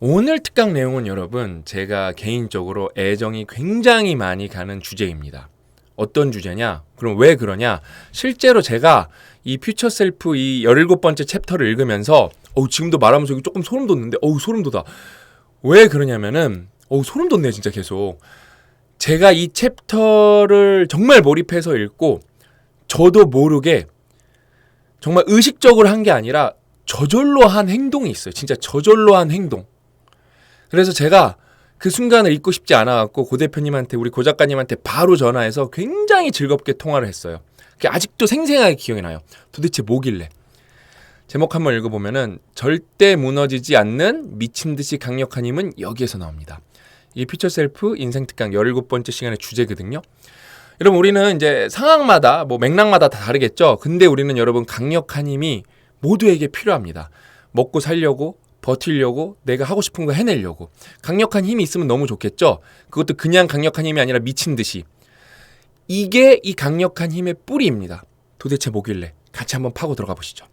오늘 특강 내용은 여러분 제가 개인적으로 애정이 굉장히 많이 가는 주제입니다. 어떤 주제냐? 그럼 왜 그러냐? 실제로 제가 이 퓨처 셀프 이 17번째 챕터를 읽으면서 어우 지금도 말하면서 여기 조금 소름 돋는데 어우 소름 돋아. 왜 그러냐면은 어우 소름 돋네 진짜 계속. 제가 이 챕터를 정말 몰입해서 읽고 저도 모르게 정말 의식적으로 한 게 아니라 저절로 한 행동이 있어요. 진짜 저절로 한 행동. 그래서 제가 그 순간을 잊고 싶지 않아 갖고 고 대표님한테 우리 고 작가님한테 바로 전화해서 굉장히 즐겁게 통화를 했어요. 그게 아직도 생생하게 기억이 나요. 도대체 뭐길래? 제목 한번 읽어보면은 절대 무너지지 않는 미친 듯이 강력한 힘은 여기에서 나옵니다. 이 퓨처 셀프 인생 특강 17번째 시간의 주제거든요. 여러분 우리는 이제 상황마다 뭐 맥락마다 다 다르겠죠. 근데 우리는 여러분 강력한 힘이 모두에게 필요합니다. 먹고 살려고 버틸려고 내가 하고 싶은 거 해내려고 강력한 힘이 있으면 너무 좋겠죠. 그것도 그냥 강력한 힘이 아니라 미친 듯이 이게 이 강력한 힘의 뿌리입니다. 도대체 뭐길래 같이 한번 파고 들어가 보시죠.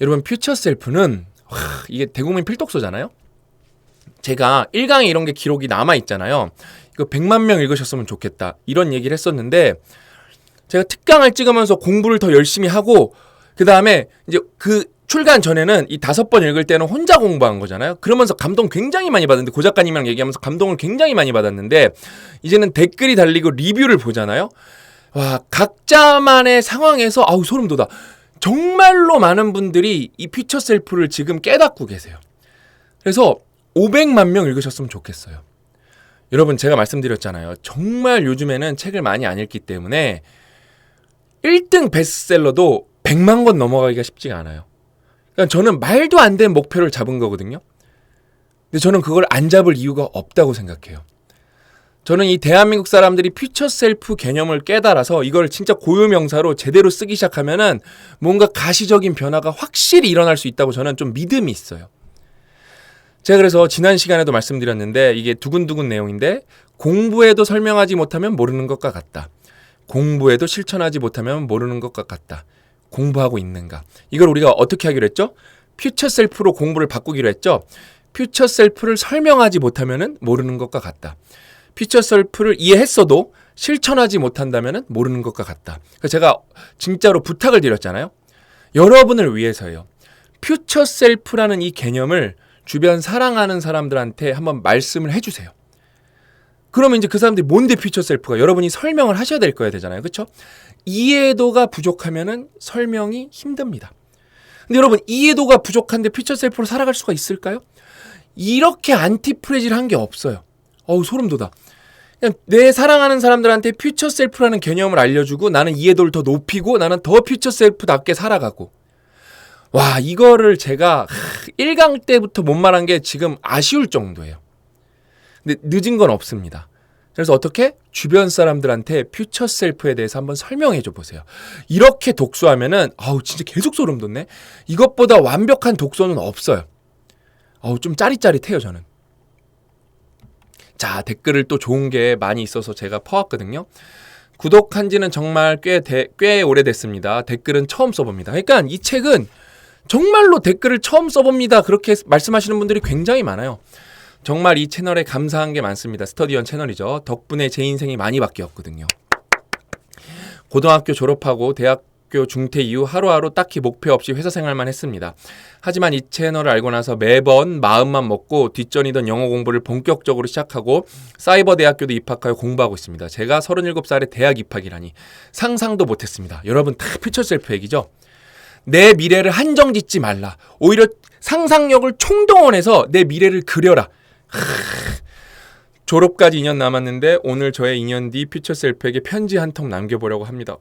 여러분 퓨처 셀프는 와, 이게 대국민 필독서잖아요. 제가 1강에 이런 게 기록이 남아 있잖아요. 이거 100만 명 읽으셨으면 좋겠다. 이런 얘기를 했었는데 제가 특강을 찍으면서 공부를 더 열심히 하고 그다음에 이제 그 출간 전에는 이 다섯 번 읽을 때는 혼자 공부한 거잖아요. 그러면서 감동 굉장히 많이 받았는데 고 작가님이랑 얘기하면서 감동을 굉장히 많이 받았는데 이제는 댓글이 달리고 리뷰를 보잖아요. 와 각자만의 상황에서 아우 소름 돋아. 정말로 많은 분들이 이 퓨처 셀프를 지금 깨닫고 계세요. 그래서 500만 명 읽으셨으면 좋겠어요. 여러분 제가 말씀드렸잖아요. 정말 요즘에는 책을 많이 안 읽기 때문에 1등 베스트셀러도 100만 권 넘어가기가 쉽지가 않아요. 그러니까 저는 말도 안 되는 목표를 잡은 거거든요. 근데 저는 그걸 안 잡을 이유가 없다고 생각해요. 저는 이 대한민국 사람들이 퓨처 셀프 개념을 깨달아서 이걸 진짜 고유명사로 제대로 쓰기 시작하면은 뭔가 가시적인 변화가 확실히 일어날 수 있다고 저는 좀 믿음이 있어요. 제가 그래서 지난 시간에도 말씀드렸는데 이게 두근두근 내용인데 공부해도 설명하지 못하면 모르는 것과 같다. 공부해도 실천하지 못하면 모르는 것과 같다. 공부하고 있는가? 이걸 우리가 어떻게 하기로 했죠? 퓨처 셀프로 공부를 바꾸기로 했죠. 퓨처 셀프를 설명하지 못하면 모르는 것과 같다. 퓨처 셀프를 이해했어도 실천하지 못한다면 모르는 것과 같다. 제가 진짜로 부탁을 드렸잖아요. 여러분을 위해서요. 퓨처 셀프라는 이 개념을 주변 사랑하는 사람들한테 한번 말씀을 해주세요. 그러면 이제 그 사람들이 뭔데 퓨처 셀프가 여러분이 설명을 하셔야 될 거야 되잖아요. 그렇죠? 이해도가 부족하면은 설명이 힘듭니다. 근데 여러분 이해도가 부족한데 퓨처 셀프로 살아갈 수가 있을까요? 이렇게 안티프레질 한 게 없어요. 어우 소름 돋아. 그냥 내 사랑하는 사람들한테 퓨처 셀프라는 개념을 알려주고 나는 이해도를 더 높이고 나는 더 퓨처 셀프답게 살아가고 와 이거를 제가 1강 때부터 못 말한 게 지금 아쉬울 정도예요. 근데 늦은 건 없습니다. 그래서 어떻게 주변 사람들한테 퓨처 셀프에 대해서 한번 설명해 줘 보세요. 이렇게 독서하면은 아우 진짜 계속 소름 돋네. 이것보다 완벽한 독서는 없어요. 아우 좀 짜릿짜릿해요 저는. 자 댓글을 또 좋은 게 많이 있어서 제가 퍼왔거든요. 구독한 지는 정말 꽤, 대, 꽤 오래됐습니다. 댓글은 처음 써봅니다. 그러니까 이 책은 정말로 댓글을 처음 써봅니다. 그렇게 말씀하시는 분들이 굉장히 많아요. 정말 이 채널에 감사한 게 많습니다. 스터디원 채널이죠. 덕분에 제 인생이 많이 바뀌었거든요. 고등학교 졸업하고 대학교 중퇴 이후 하루하루 딱히 목표 없이 회사 생활만 했습니다. 하지만 이 채널을 알고 나서 매번 마음만 먹고 뒷전이던 영어 공부를 본격적으로 시작하고 사이버 대학교도 입학하여 공부하고 있습니다. 제가 37살에 대학 입학이라니 상상도 못했습니다. 여러분 다 퓨처 셀프 얘기죠? 내 미래를 한정 짓지 말라. 오히려 상상력을 총동원해서 내 미래를 그려라. 졸업까지 2년 남았는데 오늘 저의 2년 뒤 퓨처 셀프에게 편지 한 통 남겨보려고 합니다.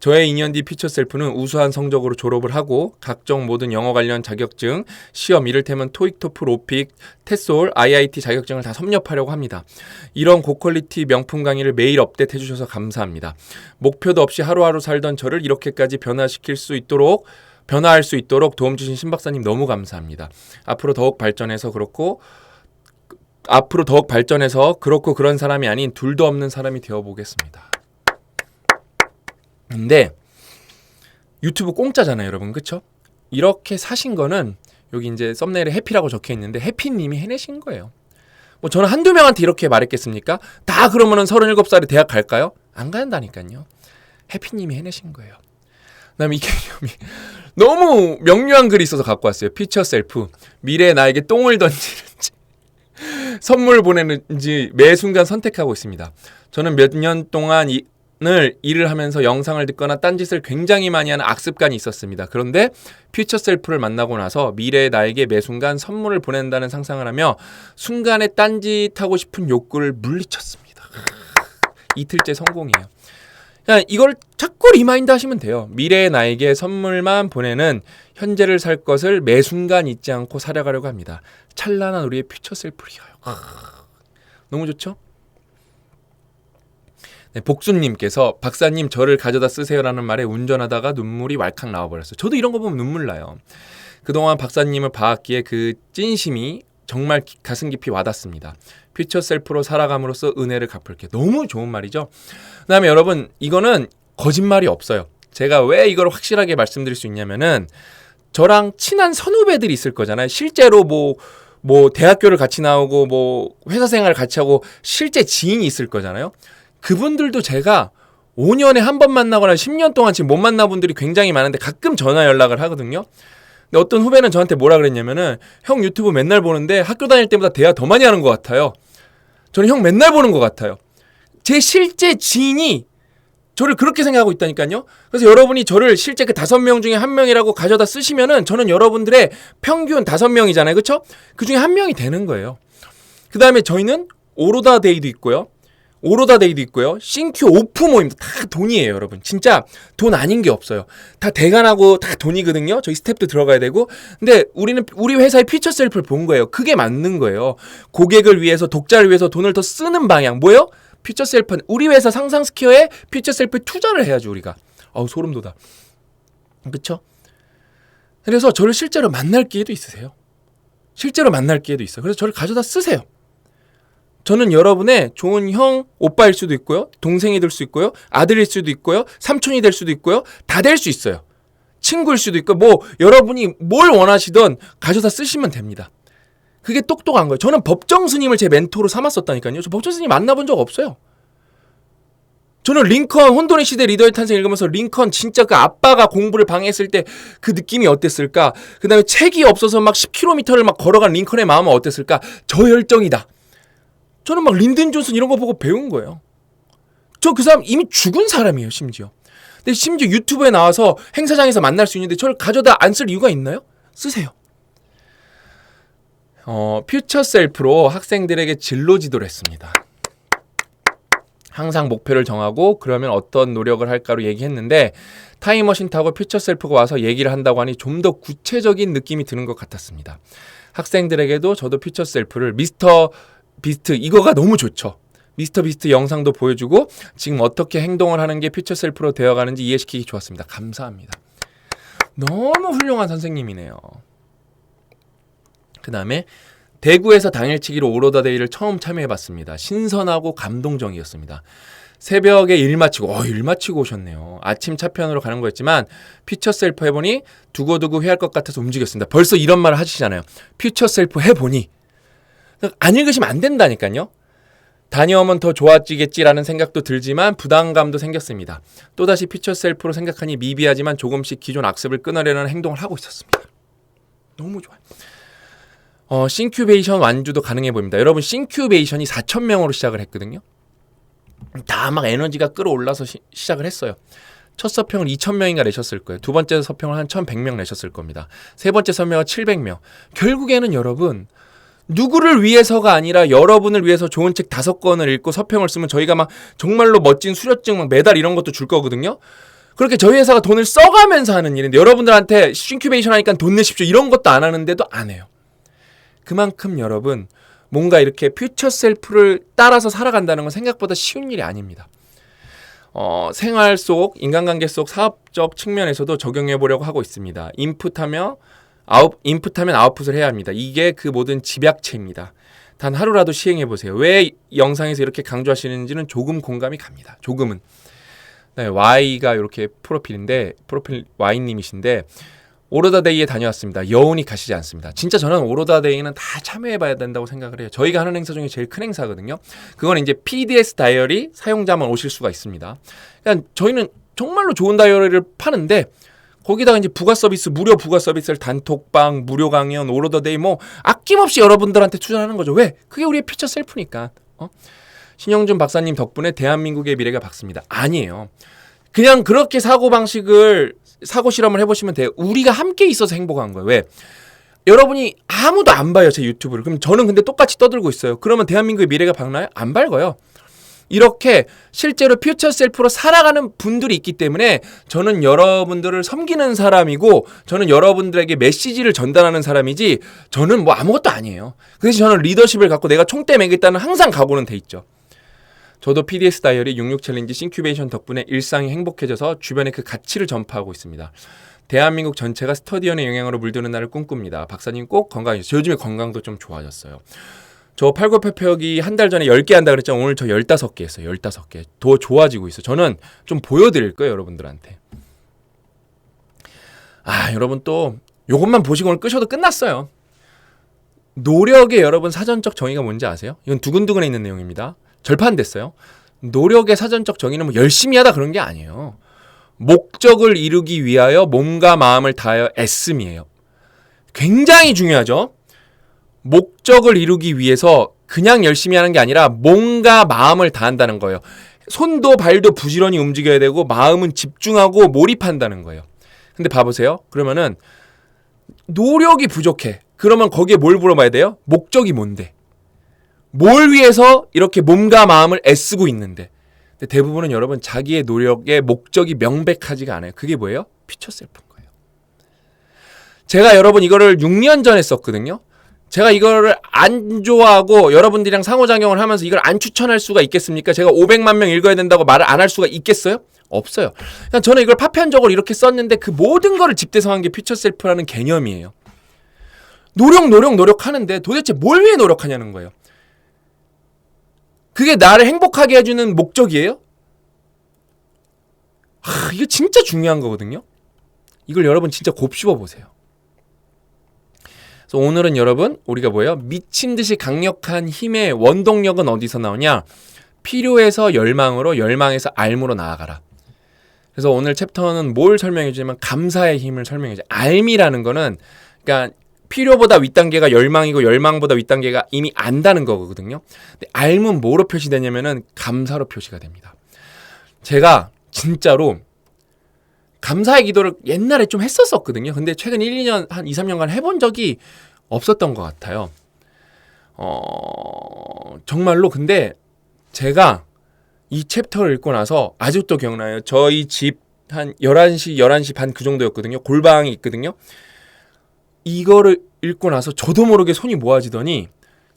저의 2년 뒤 퓨처 셀프는 우수한 성적으로 졸업을 하고 각종 모든 영어 관련 자격증, 시험 이를테면 토익, 토플, 오픽, 테솔, IIT 자격증을 다 섭렵하려고 합니다. 이런 고퀄리티 명품 강의를 매일 업데이트 해주셔서 감사합니다. 목표도 없이 하루하루 살던 저를 이렇게까지 변화시킬 수 있도록 변화할 수 있도록 도움 주신 신 박사님 너무 감사합니다. 앞으로 더욱 발전해서 그렇고 앞으로 더욱 발전해서 그렇고 그런 사람이 아닌 둘도 없는 사람이 되어 보겠습니다. 근데 유튜브 공짜잖아요, 여러분. 그쵸 이렇게 사신 거는 여기 이제 썸네일에 해피라고 적혀 있는데 해피님이 해내신 거예요. 뭐 저는 한두 명한테 이렇게 말했겠습니까? 다 그러면은 37살에 대학 갈까요? 안 간다니까요. 해피님이 해내신 거예요. 그다음에 이경님이 너무 명료한 글이 있어서 갖고 왔어요. 피처 셀프. 미래에 나에게 똥을 던지는지 선물 보내는지 매 순간 선택하고 있습니다. 저는 몇 년 동안 이, 을 일을 하면서 영상을 듣거나 딴짓을 굉장히 많이 하는 악습관이 있었습니다. 그런데 퓨처 셀프를 만나고 나서 미래의 나에게 매 순간 선물을 보낸다는 상상을 하며 순간에 딴짓하고 싶은 욕구를 물리쳤습니다. 이틀째 성공이에요. 그냥 이걸 자꾸 리마인드 하시면 돼요. 미래의 나에게 선물만 보내는 현재를 살 것을 매 순간 잊지 않고 살아가려고 합니다. 찬란한 우리의 퓨처 위하여. 너무 좋죠? 네, 복수님께서 박사님 저를 가져다 쓰세요라는 말에 운전하다가 눈물이 왈칵 나와버렸어요. 저도 이런 거 보면 눈물 나요. 그동안 박사님을 봐왔기에 그 찐심이 정말 기- 가슴 깊이 와닿습니다. 퓨처 셀프로 살아감으로써 은혜를 갚을게. 너무 좋은 말이죠. 그다음에 여러분 이거는 거짓말이 없어요. 제가 왜 이걸 확실하게 말씀드릴 수 있냐면은 저랑 친한 선후배들이 있을 거잖아요. 실제로 뭐, 뭐, 대학교를 같이 나오고, 뭐, 회사 생활을 같이 하고, 실제 지인이 있을 거잖아요. 그분들도 제가 5년에 한 번 만나거나 10년 동안 지금 못 만나본 분들이 굉장히 많은데 가끔 전화 연락을 하거든요. 근데 어떤 후배는 저한테 뭐라 그랬냐면은 형 유튜브 맨날 보는데 학교 다닐 때보다 대화 더 많이 하는 것 같아요. 저는 형 맨날 보는 것 같아요. 제 실제 지인이 저를 그렇게 생각하고 있다니까요. 그래서 여러분이 저를 실제 그 다섯 명 중에 한 명이라고 가져다 쓰시면은 저는 여러분들의 평균 다섯 명이잖아요. 그렇죠? 그 중에 한 명이 되는 거예요. 그 다음에 저희는 오로다 데이도 있고요. 오로다 데이도 있고요. 싱큐 오프 모임도 다 돈이에요, 여러분. 진짜 돈 아닌 게 없어요. 다 대관하고 다 돈이거든요. 저희 스텝도 들어가야 되고. 근데 우리는 우리 회사의 피처 셀프를 본 거예요. 그게 맞는 거예요. 고객을 위해서 독자를 위해서 돈을 더 쓰는 방향. 뭐예요? 피처 셀프는 우리 회사 상상 스퀘어에 피처 셀프에 투자를 해야죠, 우리가. 아우 소름 돋아. 그렇죠? 그래서 저를 실제로 만날 기회도 있으세요. 실제로 만날 기회도 있어요. 그래서 저를 가져다 쓰세요. 저는 여러분의 좋은 형, 오빠일 수도 있고요. 동생이 될 수 있고요. 아들일 수도 있고요. 삼촌이 될 수도 있고요. 다 될 수 있어요. 친구일 수도 있고 뭐 여러분이 뭘 원하시던 가져다 쓰시면 됩니다. 그게 똑똑한 거예요. 저는 법정 스님을 제 멘토로 삼았었다니까요. 저 법정 스님 만나본 적 없어요. 저는 링컨 혼돈의 시대 리더의 탄생 읽으면서 링컨 진짜 그 아빠가 공부를 방해했을 때 그 느낌이 어땠을까? 그다음에 책이 없어서 막 10km를 막 걸어간 링컨의 마음은 어땠을까? 저 열정이다. 저는 막 린든 존슨 이런 거 보고 배운 거예요. 저 그 사람 이미 죽은 사람이에요, 심지어. 근데 심지어 유튜브에 나와서 행사장에서 만날 수 있는데 저를 가져다 안 쓸 이유가 있나요? 쓰세요. 어, 퓨처 셀프로 학생들에게 진로 지도를 했습니다. 항상 목표를 정하고 그러면 어떤 노력을 할까로 얘기했는데 타임머신 타고 퓨처 셀프가 와서 얘기를 한다고 하니 좀 더 구체적인 느낌이 드는 것 같았습니다. 학생들에게도 저도 퓨처 셀프를 미스터 비스트 이거가 너무 좋죠. 미스터 비스트 영상도 보여주고 지금 어떻게 행동을 하는 게 퓨처 셀프로 되어가는지 이해시키기 좋았습니다. 감사합니다. 너무 훌륭한 선생님이네요. 그 다음에 대구에서 당일치기로 오로다 데이를 처음 참여해봤습니다. 신선하고 감동적이었습니다. 새벽에 일 마치고 어, 일 마치고 오셨네요. 아침 차편으로 가는 거였지만 퓨처 셀프 해보니 두고두고 회할 것 같아서 움직였습니다. 벌써 이런 말을 하시잖아요. 퓨처 셀프 해보니 안 읽으시면 안 된다니까요. 다녀오면 더 좋아지겠지라는 생각도 들지만 부담감도 생겼습니다. 또다시 퓨처 셀프로 생각하니 미비하지만 조금씩 기존 악습을 끊으려는 행동을 하고 있었습니다. 너무 좋아요. 어, 싱큐베이션 완주도 가능해 보입니다. 여러분 싱큐베이션이 4천 명으로 시작을 했거든요. 다 막 에너지가 끌어올라서 시, 시작을 했어요. 첫 서평을 2천 명인가 내셨을 거예요. 두 번째 서평을 한 1,100명 내셨을 겁니다. 세 번째 서평은 700명. 결국에는 여러분 누구를 위해서가 아니라 여러분을 위해서 좋은 책 다섯 권을 읽고 서평을 쓰면 저희가 막 정말로 멋진 수료증 막 메달 이런 것도 줄 거거든요. 그렇게 저희 회사가 돈을 써가면서 하는 일인데 여러분들한테 싱큐베이션 하니까 돈 내십시오 이런 것도 안 하는데도 안 해요. 그만큼 여러분 뭔가 이렇게 퓨처 셀프를 따라서 살아간다는 건 생각보다 쉬운 일이 아닙니다. 어, 생활 속 인간관계 속 사업적 측면에서도 적용해 보려고 하고 있습니다. 인풋하며 아웃 인풋하면 아웃풋을 해야 합니다. 이게 그 모든 집약체입니다. 단 하루라도 시행해 보세요. 왜 영상에서 이렇게 강조하시는지는 조금 공감이 갑니다. 조금은. 네, Y가 이렇게 프로필인데 프로필 Y님이신데 오로다데이에 다녀왔습니다. 여운이 가시지 않습니다. 진짜 저는 오로다데이는 다 참여해봐야 된다고 생각을 해요. 저희가 하는 행사 중에 제일 큰 행사거든요. 그건 이제 PDS 다이어리 사용자만 오실 수가 있습니다. 그러니까 저희는 정말로 좋은 다이어리를 파는데 거기다가 이제 부가 서비스, 무료 부가 서비스를 단톡방, 무료 강연, 오로더데이 뭐 아낌없이 여러분들한테 투자하는 거죠. 왜? 그게 우리의 퓨처 셀프니까. 어? 신영준 박사님 덕분에 대한민국의 미래가 밝습니다. 아니에요. 그냥 그렇게 사고 방식을 사고 실험을 해보시면 돼요. 우리가 함께 있어서 행복한 거예요. 왜? 여러분이 아무도 안 봐요 제 유튜브를. 그럼 저는 근데 똑같이 떠들고 있어요. 그러면 대한민국의 미래가 밝나요? 안 밝아요. 이렇게 실제로 퓨처 셀프로 살아가는 분들이 있기 때문에 저는 여러분들을 섬기는 사람이고 저는 여러분들에게 메시지를 전달하는 사람이지 저는 뭐 아무것도 아니에요. 그래서 저는 리더십을 갖고 내가 총대 매겠다는 항상 각오는 돼 있죠. 저도 PDS 다이어리 66 챌린지 싱큐베이션 덕분에 일상이 행복해져서 주변에 그 가치를 전파하고 있습니다. 대한민국 전체가 스터디언의 영향으로 물드는 날을 꿈꿉니다. 박사님 꼭 건강해주세요. 저 요즘에 건강도 좀 좋아졌어요. 저 팔굽혀펴기 한 달 전에 10개 한다 그랬죠. 오늘 저 15개 했어요. 15개. 더 좋아지고 있어요. 저는 좀 보여드릴 거예요, 여러분들한테. 아, 여러분 또 요것만 보시고 오늘 끄셔도 끝났어요. 노력의 여러분 사전적 정의가 뭔지 아세요? 이건 두근두근에 있는 내용입니다. 절판됐어요. 노력의 사전적 정의는 뭐 열심히 하다 그런 게 아니에요. 목적을 이루기 위하여 몸과 마음을 다하여 애씀이에요. 굉장히 중요하죠. 목적을 이루기 위해서 그냥 열심히 하는 게 아니라 몸과 마음을 다한다는 거예요. 손도 발도 부지런히 움직여야 되고 마음은 집중하고 몰입한다는 거예요. 근데 봐보세요. 그러면은 노력이 부족해. 그러면 거기에 뭘 물어봐야 돼요? 목적이 뭔데? 뭘 위해서 이렇게 몸과 마음을 애쓰고 있는데? 근데 대부분은 여러분 자기의 노력의 목적이 명백하지가 않아요. 그게 뭐예요? 퓨처 셀프인 거예요. 제가 여러분 이거를 6년 전에 썼거든요. 제가 이거를 안 좋아하고 여러분들이랑 상호작용을 하면서 이걸 안 추천할 수가 있겠습니까? 제가 500만 명 읽어야 된다고 말을 안 할 수가 있겠어요? 없어요. 그냥 저는 이걸 파편적으로 이렇게 썼는데 그 모든 거를 집대성한 게 퓨처 셀프라는 개념이에요. 노력, 노력, 노력하는데 도대체 뭘 위해 노력하냐는 거예요. 그게 나를 행복하게 해주는 목적이에요? 하, 이게 진짜 중요한 거거든요. 이걸 여러분 진짜 곱씹어 보세요. 그래서 오늘은 여러분 우리가 뭐예요? 미친 듯이 강력한 힘의 원동력은 어디서 나오냐? 필요해서 열망으로 열망에서 알무로 나아가라. 그래서 오늘 챕터는 뭘 설명해 주냐면 감사의 힘을 설명해 줘. 알미라는 거는 그러니까 필요보다 윗단계가 열망이고 열망보다 윗단계가 이미 안다는 거거든요. 근데 알문 뭐로 표시되냐면은 감사로 표시가 됩니다. 제가 진짜로 감사의 기도를 옛날에 좀 했었었거든요. 근데 최근 1, 2년 한 2, 3년간 해본 적이 없었던 것 같아요. 어, 정말로 근데 제가 이 챕터를 읽고 나서 아직도 기억나요. 저희 집 한 11시, 11시 반 그 정도였거든요. 골방이 있거든요. 이거를 읽고 나서 저도 모르게 손이 모아지더니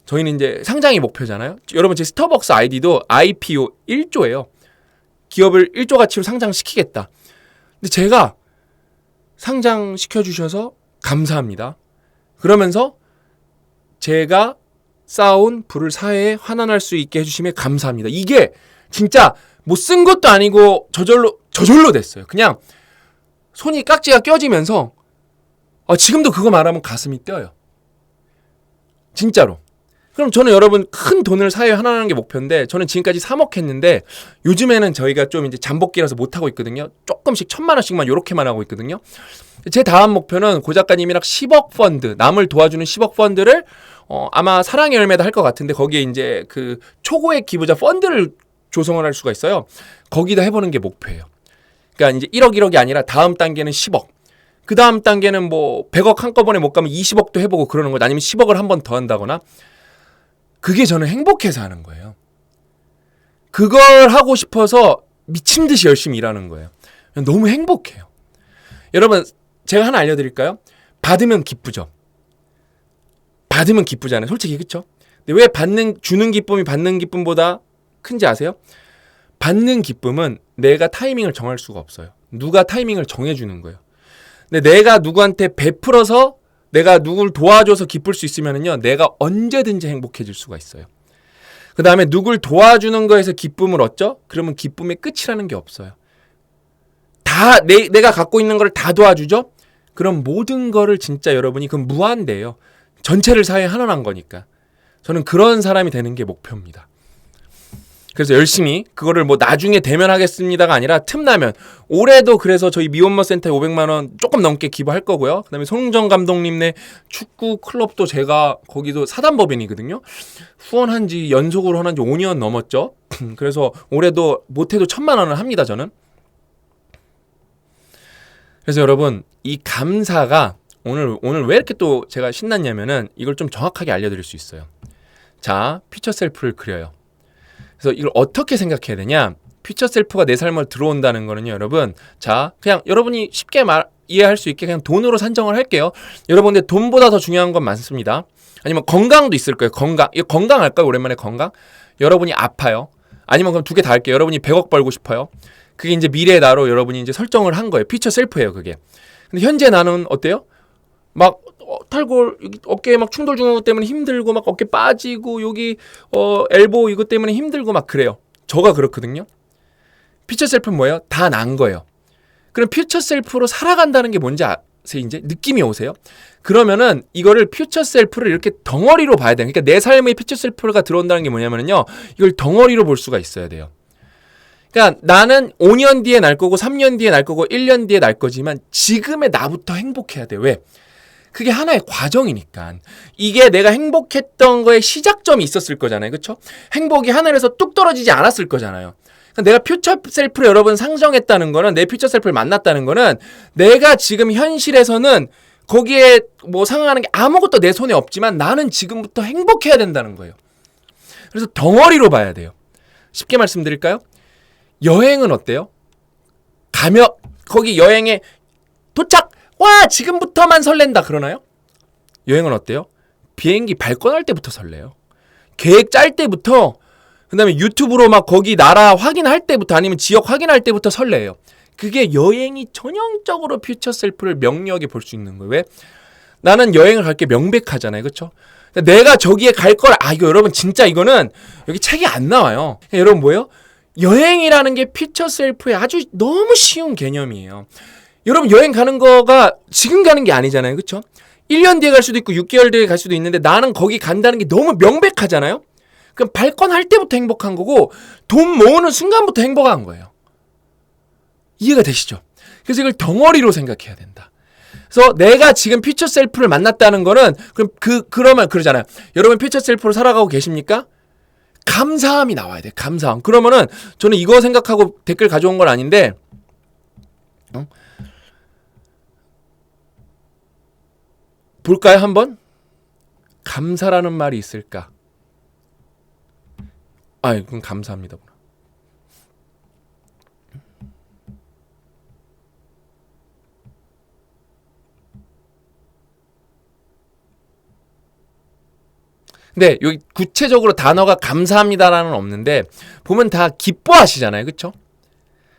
저희는 이제 상장이 목표잖아요. 여러분 제 스타벅스 아이디도 IPO 1조예요. 기업을 1조 가치로 상장시키겠다. 근데 제가 상장 시켜 주셔서 감사합니다. 그러면서 제가 쌓아온 불을 사회에 환원할 수 있게 해주심에 감사합니다. 이게 진짜 뭐 쓴 것도 아니고 저절로 저절로 됐어요. 그냥 손이 깍지가 껴지면서 아, 지금도 그거 말하면 가슴이 뛰어요. 진짜로. 그럼 저는 여러분 큰 돈을 사회에 환원하는 게 목표인데 저는 지금까지 3억 했는데 요즘에는 저희가 좀 이제 잠복기라서 못 하고 있거든요. 조금씩 천만 원씩만 요렇게만 하고 있거든요. 제 다음 목표는 고 작가님이랑 10억 펀드, 남을 도와주는 10억 펀드를 어, 아마 사랑의 열매다 할것 같은데 거기에 이제 그 초고액 기부자 펀드를 조성을 할 수가 있어요. 거기다 해보는 게 목표예요. 그러니까 이제 1억 1억이 아니라 다음 단계는 10억. 그 다음 단계는 뭐 100억 한꺼번에 못 가면 20억도 해보고 그러는 거죠. 아니면 10억을 한 번 더 한다거나. 그게 저는 행복해서 하는 거예요. 그걸 하고 싶어서 미친 듯이 열심히 일하는 거예요. 너무 행복해요. 여러분, 제가 하나 알려드릴까요? 받으면 기쁘죠. 받으면 기쁘잖아요. 솔직히 그쵸? 근데 왜 받는 주는 기쁨이 받는 기쁨보다 큰지 아세요? 받는 기쁨은 내가 타이밍을 정할 수가 없어요. 누가 타이밍을 정해주는 거예요. 근데 내가 누구한테 베풀어서 내가 누굴 도와줘서 기쁠 수 있으면은요, 내가 언제든지 행복해질 수가 있어요. 그 다음에 누굴 도와주는 거에서 기쁨을 얻죠? 그러면 기쁨의 끝이라는 게 없어요. 다, 내, 내가 갖고 있는 걸 다 도와주죠? 그런 모든 거를 진짜 여러분이 그 무한대요. 전체를 사회에 하나난 거니까. 저는 그런 사람이 되는 게 목표입니다. 그래서 열심히 그거를 뭐 나중에 대면하겠습니다가 아니라 틈나면 올해도 그래서 저희 미혼모 센터에 500만 원 조금 넘게 기부할 거고요. 그다음에 손흥정 감독님네 축구 클럽도 제가 거기도 사단법인이거든요. 후원한 지 연속으로 하는 지 5년 넘었죠. 그래서 올해도 못해도 천만 원을 합니다. 저는. 그래서 여러분 이 감사가 오늘 오늘 왜 이렇게 또 제가 신났냐면은 이걸 좀 정확하게 알려드릴 수 있어요. 자 피처 셀프를 그려요. 그래서 이걸 어떻게 생각해야 되냐? 퓨처 셀프가 내 삶을 들어온다는 거는요, 여러분. 자, 그냥 여러분이 쉽게 말 이해할 수 있게 그냥 돈으로 산정을 할게요. 여러분, 근데 돈보다 더 중요한 건 많습니다. 아니면 건강도 있을 거예요. 건강. 이거 건강 할까요? 오랜만에 건강? 여러분이 아파요. 아니면 그럼 두 개 다 할게요. 여러분이 100억 벌고 싶어요. 그게 이제 미래의 나로 여러분이 이제 설정을 한 거예요. 퓨처 셀프예요, 그게. 근데 현재 나는 어때요? 막 어, 탈골 여기 어깨에 막 충돌 것 때문에 힘들고 막 어깨 빠지고 여기 어 엘보 이것 때문에 힘들고 막 그래요. 저가 그렇거든요. 퓨처 셀프는 뭐예요? 다 난 거예요. 그럼 퓨처 셀프로 살아간다는 게 뭔지 아세요? 이제 느낌이 오세요? 그러면은 이거를 퓨처 셀프를 이렇게 덩어리로 봐야 돼요. 그러니까 내 삶에 퓨처 셀프가 들어온다는 게 뭐냐면요. 이걸 덩어리로 볼 수가 있어야 돼요. 그러니까 나는 5년 뒤에 날 거고 3년 뒤에 날 거고 1년 뒤에 날 거지만 지금의 나부터 행복해야 돼. 왜? 그게 하나의 과정이니까. 이게 내가 행복했던 거에 시작점이 있었을 거잖아요. 그쵸? 행복이 하늘에서 뚝 떨어지지 않았을 거잖아요. 그러니까 내가 퓨처 셀프를 여러분 상정했다는 거는 내 퓨처 셀프를 만났다는 거는 내가 지금 현실에서는 거기에 뭐 상응하는 게 아무것도 내 손에 없지만 나는 지금부터 행복해야 된다는 거예요. 그래서 덩어리로 봐야 돼요. 쉽게 말씀드릴까요? 여행은 어때요? 가면 거기 여행에 도착 와 지금부터만 설렌다 그러나요? 여행은 어때요? 비행기 발권할 때부터 설레요. 계획 짤 때부터 그다음에 유튜브로 막 거기 나라 확인할 때부터 아니면 지역 확인할 때부터 설레요. 그게 여행이 전형적으로 퓨처 셀프를 명료하게 볼 수 있는 거예요. 왜? 나는 여행을 갈 게 명백하잖아요. 그렇죠? 내가 저기에 갈 걸 아 이거 여러분 진짜 이거는 여기 책이 안 나와요. 여러분 뭐예요? 여행이라는 게 퓨처 셀프의 아주 너무 쉬운 개념이에요. 여러분 여행 가는 거가 지금 가는 게 아니잖아요. 그렇죠? 1년 뒤에 갈 수도 있고 6개월 뒤에 갈 수도 있는데 나는 거기 간다는 게 너무 명백하잖아요. 그럼 발권할 때부터 행복한 거고 돈 모으는 순간부터 행복한 거예요. 이해가 되시죠? 그래서 이걸 덩어리로 생각해야 된다. 그래서 내가 지금 퓨처 셀프를 만났다는 거는 그럼 그 그러면 그러잖아요. 여러분 퓨처 셀프로 살아가고 계십니까? 감사함이 나와야 돼. 감사함. 그러면은 저는 이거 생각하고 댓글 가져온 건 아닌데 볼까요, 한번? 감사라는 말이 있을까? 아, 이건 감사합니다. 근데 여기 구체적으로 단어가 감사합니다라는 없는데 보면 다 기뻐하시잖아요. 그렇죠?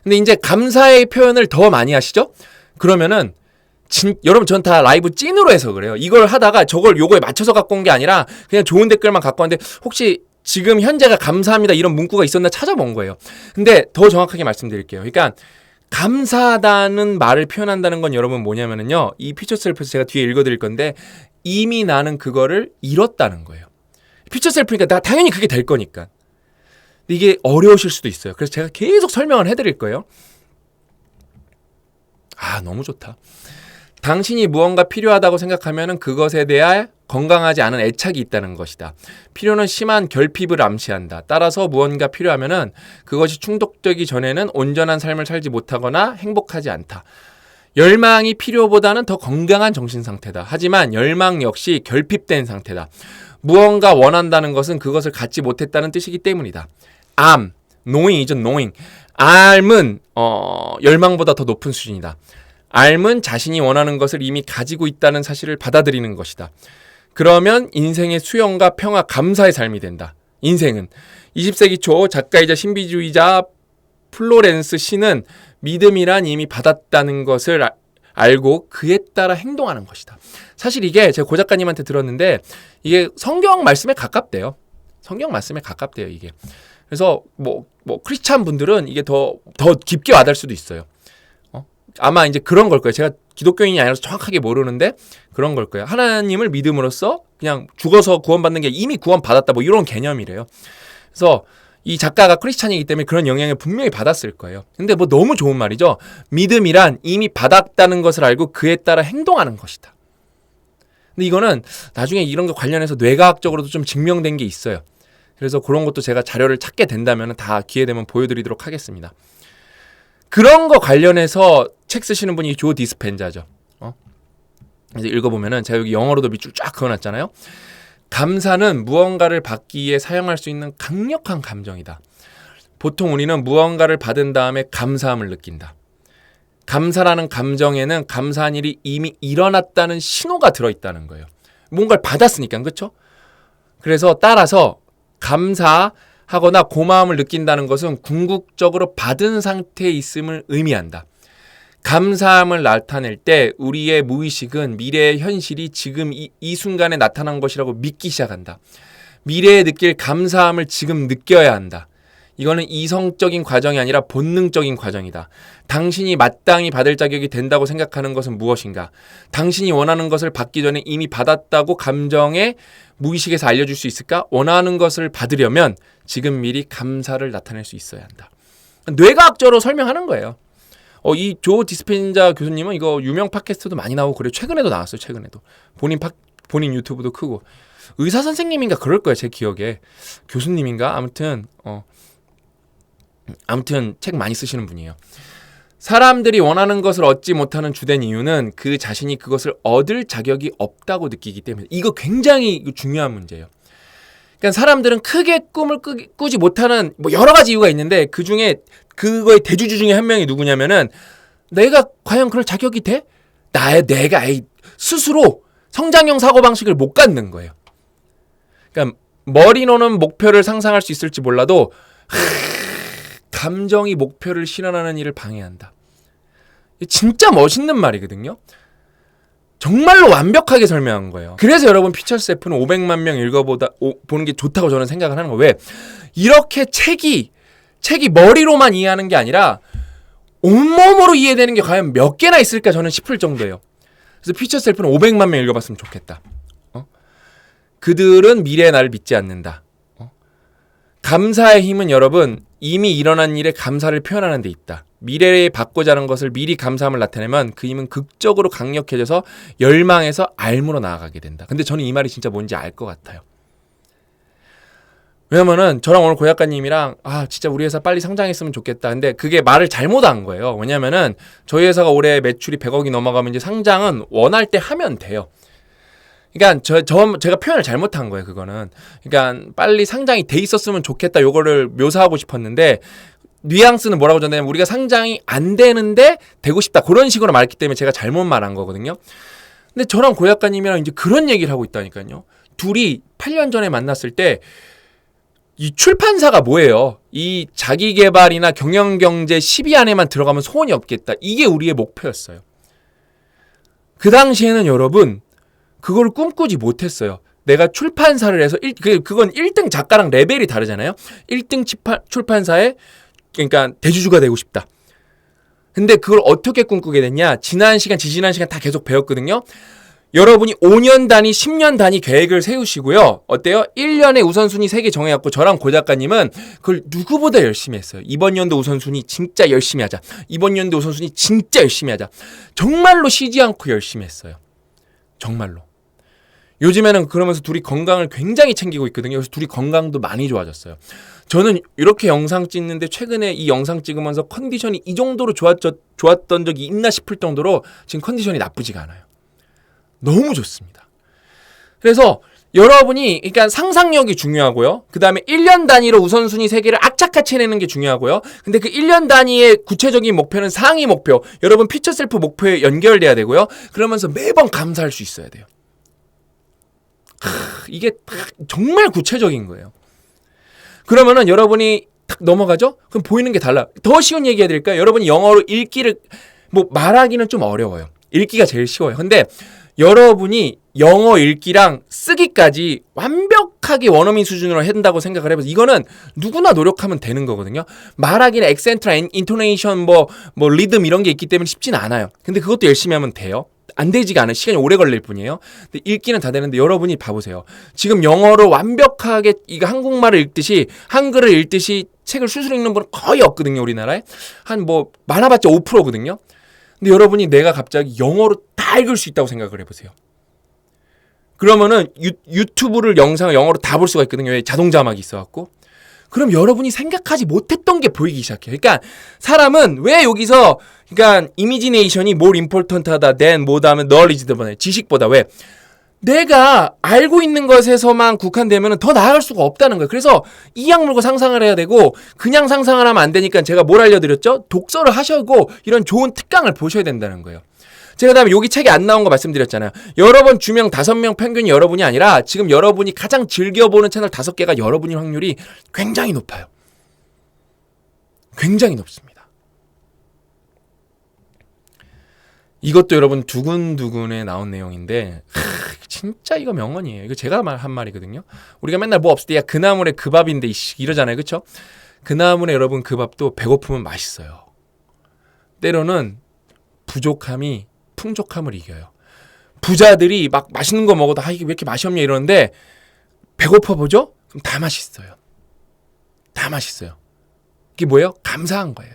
근데 이제 감사의 표현을 더 많이 하시죠? 그러면은 진, 여러분 전 다 라이브 찐으로 해서 그래요. 이걸 하다가 저걸 요거에 맞춰서 갖고 온 게 아니라 그냥 좋은 댓글만 갖고 왔는데 혹시 지금 현재가 감사합니다 이런 문구가 있었나 찾아본 거예요. 근데 더 정확하게 말씀드릴게요. 그러니까 감사하다는 말을 표현한다는 건 여러분 뭐냐면은요. 이 피처 셀프에서 제가 뒤에 읽어드릴 건데 이미 나는 그거를 잃었다는 거예요. 피처 셀프니까 나 당연히 그게 될 거니까. 이게 어려우실 수도 있어요. 그래서 제가 계속 설명을 해드릴 거예요. 아 너무 좋다. 당신이 무언가 필요하다고 생각하면 그것에 대해 건강하지 않은 애착이 있다는 것이다. 필요는 심한 결핍을 암시한다. 따라서 무언가 필요하면 그것이 충족되기 전에는 온전한 삶을 살지 못하거나 행복하지 않다. 열망이 필요보다는 더 건강한 정신 상태다. 하지만 열망 역시 결핍된 상태다. 무언가 원한다는 것은 그것을 갖지 못했다는 뜻이기 때문이다. 암, knowing이죠, knowing. 알은 어, 열망보다 더 높은 수준이다. 알은 자신이 원하는 것을 이미 가지고 있다는 사실을 받아들이는 것이다. 그러면 인생의 수용과 평화, 감사의 삶이 된다. 인생은 20세기 초 작가이자 신비주의자 플로렌스 씨는 믿음이란 이미 받았다는 것을 아, 알고 그에 따라 행동하는 것이다. 사실 이게 제가 고 작가님한테 들었는데 이게 성경 말씀에 가깝대요. 성경 말씀에 가깝대요, 이게. 그래서 뭐, 뭐, 크리스찬 분들은 이게 더, 더 깊게 와닿을 수도 있어요. 아마 이제 그런 걸 거예요. 제가 기독교인이 아니라서 정확하게 모르는데 그런 걸 거예요. 하나님을 믿음으로써 그냥 죽어서 구원받는 게 이미 구원받았다 뭐 이런 개념이래요. 그래서 이 작가가 크리스찬이기 때문에 그런 영향을 분명히 받았을 거예요. 근데 뭐 너무 좋은 말이죠. 믿음이란 이미 받았다는 것을 알고 그에 따라 행동하는 것이다. 근데 이거는 나중에 이런 거 관련해서 뇌과학적으로도 좀 증명된 게 있어요. 그래서 그런 것도 제가 자료를 찾게 된다면 다 기회 되면 보여드리도록 하겠습니다. 그런 거 관련해서 책 쓰시는 분이 조 디스펜자죠. 어? 이제 읽어보면은 제가 여기 영어로도 밑줄 쫙 그어놨잖아요. 감사는 무언가를 받기에 사용할 수 있는 강력한 감정이다. 보통 우리는 무언가를 받은 다음에 감사함을 느낀다. 감사라는 감정에는 감사한 일이 이미 일어났다는 신호가 들어있다는 거예요. 뭔가를 받았으니까, 그렇죠? 그래서 따라서 감사하거나 고마움을 느낀다는 것은 궁극적으로 받은 상태에 있음을 의미한다. 감사함을 나타낼 때 우리의 무의식은 미래의 현실이 지금 이, 이 순간에 나타난 것이라고 믿기 시작한다. 미래에 느낄 감사함을 지금 느껴야 한다. 이거는 이성적인 과정이 아니라 본능적인 과정이다. 당신이 마땅히 받을 자격이 된다고 생각하는 것은 무엇인가? 당신이 원하는 것을 받기 전에 이미 받았다고 감정에 무의식에서 알려줄 수 있을까? 원하는 것을 받으려면 지금 미리 감사를 나타낼 수 있어야 한다. 뇌과학적으로 설명하는 거예요. 어, 이 조 디스펜자 교수님은 이거 유명 팟캐스트도 많이 나오고 그래 최근에도 나왔어요. 최근에도 본인 팟 본인 유튜브도 크고 의사 선생님인가 그럴 거예요. 제 기억에 교수님인가 아무튼 어 아무튼 책 많이 쓰시는 분이에요. 사람들이 원하는 것을 얻지 못하는 주된 이유는 그 자신이 그것을 얻을 자격이 없다고 느끼기 때문에 이거 굉장히 중요한 문제예요. 그러니까 사람들은 크게 꿈을 꾸기, 꾸지 못하는 뭐 여러 가지 이유가 있는데 그 중에 그거의 대주주 중에 한 명이 누구냐면은 내가 과연 그럴 자격이 돼? 나의 내가 스스로 성장형 사고 방식을 못 갖는 거예요. 그러니까 머리로는 목표를 상상할 수 있을지 몰라도 하, 감정이 목표를 실현하는 일을 방해한다. 진짜 멋있는 말이거든요. 정말로 완벽하게 설명한 거예요. 그래서 여러분 피처스F는 500만 명 읽어보다 오, 보는 게 좋다고 저는 생각을 하는 거예요. 왜? 이렇게 책이 책이 머리로만 이해하는 게 아니라 온몸으로 이해되는 게 과연 몇 개나 있을까 저는 싶을 정도예요. 그래서 피처셀프는 500만 명 읽어봤으면 좋겠다. 어? 그들은 미래의 나를 믿지 않는다. 어? 감사의 힘은 여러분 이미 일어난 일에 감사를 표현하는 데 있다. 미래에 받고자 하는 것을 미리 감사함을 나타내면 그 힘은 극적으로 강력해져서 열망에서 알무로 나아가게 된다. 근데 저는 이 말이 진짜 뭔지 알 것 같아요. 왜냐면은 저랑 오늘 고 작가님이랑 아 진짜 우리 회사 빨리 상장했으면 좋겠다. 근데 그게 말을 잘못한 거예요. 왜냐면은 저희 회사가 올해 매출이 100억이 넘어가면 이제 상장은 원할 때 하면 돼요. 그러니까 저, 저 제가 표현을 잘못한 거예요. 그거는. 그러니까 빨리 상장이 돼 있었으면 좋겠다. 요거를 묘사하고 싶었는데 뉘앙스는 뭐라고 전냐면 우리가 상장이 안 되는데 되고 싶다. 그런 식으로 말했기 때문에 제가 잘못 말한 거거든요. 근데 저랑 고 작가님이랑 이제 그런 얘기를 하고 있다니까요. 둘이 8년 전에 만났을 때 이 출판사가 뭐예요? 이 자기 개발이나 경영 경제 10위 안에만 들어가면 소원이 없겠다. 이게 우리의 목표였어요. 그 당시에는 여러분 그걸 꿈꾸지 못했어요. 내가 출판사를 해서 일, 그, 그건 1등 작가랑 레벨이 다르잖아요. 1등 출판, 출판사에 그러니까 대주주가 되고 싶다. 근데 그걸 어떻게 꿈꾸게 됐냐? 지난 시간, 지지난 시간 다 계속 배웠거든요. 여러분이 5년 단위, 10년 단위 계획을 세우시고요. 어때요? 1년에 우선순위 3개 정해갖고 저랑 고 작가님은 그걸 누구보다 열심히 했어요. 이번 연도 우선순위 진짜 열심히 하자. 이번 연도 우선순위 진짜 열심히 하자. 정말로 쉬지 않고 열심히 했어요. 정말로. 요즘에는 그러면서 둘이 건강을 굉장히 챙기고 있거든요. 그래서 둘이 건강도 많이 좋아졌어요. 저는 이렇게 영상 찍는데 최근에 이 영상 찍으면서 컨디션이 이 정도로 좋았, 좋았던 적이 있나 싶을 정도로 지금 컨디션이 나쁘지가 않아요. 너무 좋습니다. 그래서 여러분이 그러니까 상상력이 중요하고요. 그다음에 1년 단위로 우선순위 3개를 악착같이 내는 게 중요하고요. 근데 그 1년 단위의 구체적인 목표는 상위 목표. 여러분 피처 셀프 목표에 연결돼야 되고요. 그러면서 매번 감사할 수 있어야 돼요. 이게 정말 구체적인 거예요. 그러면은 여러분이 탁 넘어가죠? 그럼 보이는 게 달라. 더 쉬운 얘기 해 드릴까요? 여러분이 영어로 읽기를 뭐 말하기는 좀 어려워요. 읽기가 제일 쉬워요. 근데 여러분이 영어 읽기랑 쓰기까지 완벽하게 원어민 수준으로 한다고 생각을 해보세요. 이거는 누구나 노력하면 되는 거거든요. 말하기는 액센트라 인토네이션 뭐, 뭐 리듬 이런 게 있기 때문에 쉽진 않아요. 근데 그것도 열심히 하면 돼요. 안 되지가 않아요. 시간이 오래 걸릴 뿐이에요. 근데 읽기는 다 되는데 여러분이 봐보세요. 지금 영어를 완벽하게 이거 한국말을 읽듯이 한글을 읽듯이 책을 수술 읽는 분은 거의 없거든요. 우리나라에 한 뭐 많아봤자 5%거든요. 근데 여러분이 내가 갑자기 영어로 다 읽을 수 있다고 생각을 해보세요. 그러면은 유, 유튜브를 영상을 영어로 다 볼 수가 있거든요. 왜 자동 자막이 있어갖고. 그럼 여러분이 생각하지 못했던 게 보이기 시작해요. 그러니까 사람은 왜 여기서 그러니까 이미지네이션이 more important하다 than 뭐다 하면 knowledge보다 지식보다 왜 내가 알고 있는 것에서만 국한되면 더 나아갈 수가 없다는 거예요. 그래서 이악 물고 상상을 해야 되고 그냥 상상을 하면 안 되니까 제가 뭘 알려드렸죠? 독서를 하셔고 이런 좋은 특강을 보셔야 된다는 거예요. 제가 다음에 여기 책에 안 나온 거 말씀드렸잖아요. 여러분 주명 다섯 명 평균이 여러분이 아니라 지금 여러분이 가장 즐겨보는 채널 다섯 개가 여러분일 확률이 굉장히 높아요. 굉장히 높습니다. 이것도 여러분 두근두근에 나온 내용인데 하, 진짜 이거 명언이에요. 이거 제가 말한 말이거든요. 우리가 맨날 뭐 없을 때 야 그 나물에 그 밥인데 이러잖아요. 그렇죠? 그 나물에 여러분 그 밥도 배고프면 맛있어요. 때로는 부족함이 풍족함을 이겨요. 부자들이 막 맛있는 거 먹어도 아 이게 왜 이렇게 맛이 없냐 이러는데 배고파 보죠? 그럼 다 맛있어요. 다 맛있어요. 이게 뭐예요? 감사한 거예요.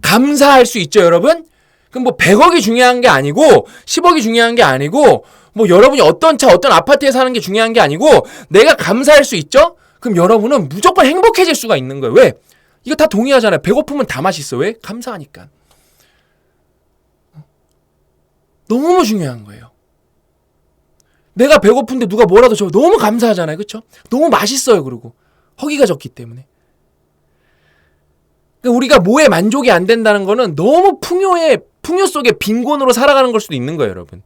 감사할 수 있죠, 여러분? 그럼 뭐 100억이 중요한 게 아니고 10억이 중요한 게 아니고 뭐 여러분이 어떤 차 어떤 아파트에 사는 게 중요한 게 아니고 내가 감사할 수 있죠? 그럼 여러분은 무조건 행복해질 수가 있는 거예요. 왜? 이거 다 동의하잖아요. 배고프면 다 맛있어. 왜? 감사하니까. 너무 중요한 거예요. 내가 배고픈데 누가 뭐라도 줘 너무 감사하잖아요. 그렇죠? 너무 맛있어요. 그리고 허기가 졌기 때문에. 그러니까 우리가 뭐에 만족이 안 된다는 거는 너무 풍요의 풍요 속에 빈곤으로 살아가는 걸 수도 있는 거예요, 여러분.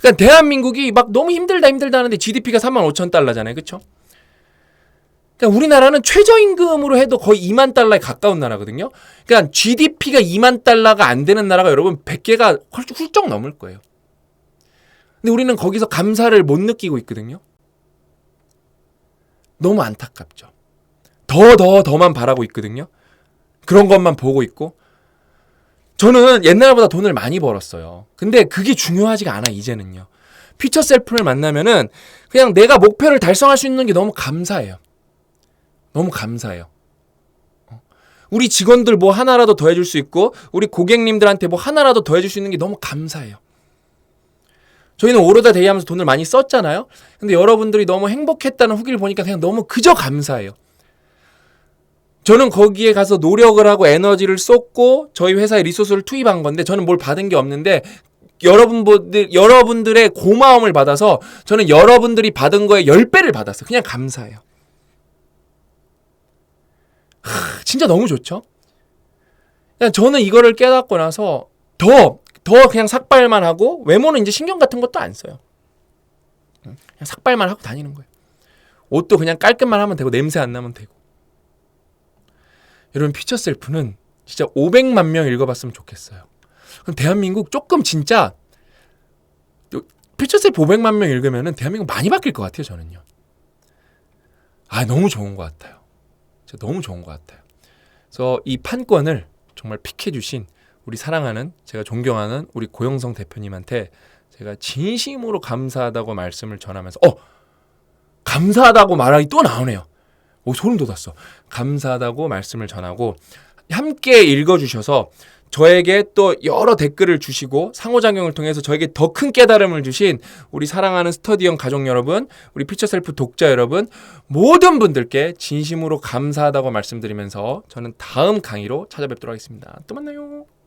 그러니까 대한민국이 막 너무 힘들다 힘들다 하는데 GDP가 3만 5천 달러잖아요. 그렇죠? 그러니까 우리나라는 최저임금으로 해도 거의 2만 달러에 가까운 나라거든요. 그러니까 GDP가 2만 달러가 안 되는 나라가 여러분 100개가 훌쩍 넘을 거예요. 근데 우리는 거기서 감사를 못 느끼고 있거든요. 너무 안타깝죠. 더, 더, 더만 바라고 있거든요. 그런 것만 보고 있고. 저는 옛날보다 돈을 많이 벌었어요. 근데 그게 중요하지가 않아, 이제는요. 퓨처 셀프를 만나면은 그냥 내가 목표를 달성할 수 있는 게 너무 감사해요. 너무 감사해요. 어? 우리 직원들 뭐 하나라도 더 해줄 수 있고, 우리 고객님들한테 뭐 하나라도 더 해줄 수 있는 게 너무 감사해요. 저희는 오로다 데이 하면서 돈을 많이 썼잖아요. 근데 여러분들이 너무 행복했다는 후기를 보니까 그냥 너무 그저 감사해요. 저는 거기에 가서 노력을 하고 에너지를 쏟고 저희 회사에 리소스를 투입한 건데 저는 뭘 받은 게 없는데 여러분들 여러분들의 고마움을 받아서 저는 여러분들이 받은 거에 10배를 받았어요. 그냥 감사해요. 하, 진짜 너무 좋죠? 그냥 저는 이거를 깨닫고 나서 더, 더 그냥 삭발만 하고 외모는 이제 신경 같은 것도 안 써요. 그냥 삭발만 하고 다니는 거예요. 옷도 그냥 깔끔만 하면 되고 냄새 안 나면 되고. 여러분 퓨처 셀프는 진짜 500만 명 읽어봤으면 좋겠어요. 그럼 대한민국 조금 진짜 퓨처 셀프 500만 명 읽으면은 대한민국 많이 바뀔 것 같아요. 저는요. 아 너무 좋은 것 같아요. 너무 좋은 것 같아요. 그래서 이 판권을 정말 픽해 주신 우리 사랑하는 제가 존경하는 우리 고영성 대표님한테 제가 진심으로 감사하다고 말씀을 전하면서 어 감사하다고 말하기 또 나오네요. 오 소름 돋았어. 감사하다고 말씀을 전하고 함께 읽어주셔서 저에게 또 여러 댓글을 주시고 상호작용을 통해서 저에게 더 큰 깨달음을 주신 우리 사랑하는 스터디형 가족 여러분, 우리 피처셀프 독자 여러분, 모든 분들께 진심으로 감사하다고 말씀드리면서 저는 다음 강의로 찾아뵙도록 하겠습니다. 또 만나요.